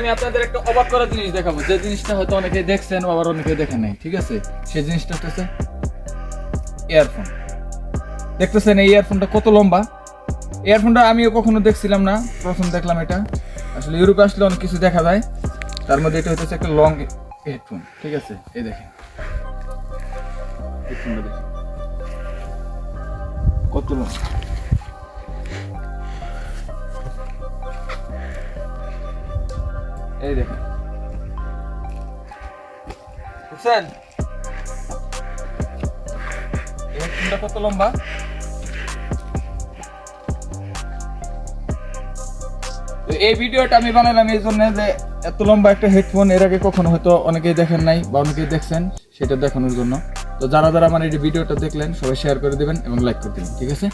আমি আপনাদের একটা অবাক করা জিনিস দেখাবো। যে জিনিসটা হয়তো অনেকে দেখছেন আবার অনেকে দেখেন নাই, ঠিক আছে? সেই জিনিসটা হচ্ছে ইয়ারফোন দেখতেছেন এই ইয়ারফোনটা কত লম্বা? ইয়ারফোনটা আমিও কখনো দেখছিলাম না, প্রথম দেখলাম এটা। আসলে ইউরোপে আসলে অনেক কিছু দেখা যায়। তার মধ্যে এটা হচ্ছে একটা লং হেডফোন ঠিক আছে? এই দেখেন। দেখেন। কত লম্বা? এই দেখেন বুঝছেন কত লম্বা? এই ভিডিওটা আমি বানালাম এই জন্য যে এত লম্বা একটা হেডফোন এর আগে কখনো হয়তো অনেকেই দেখেন নাই বা অনেকেই দেখছেন, সেটা দেখানোর জন্য। তো যারা যারা আমার এই ভিডিওটা দেখলেন, সবাই শেয়ার করে দিবেন এবং লাইক করে দিবেন, ঠিক আছে?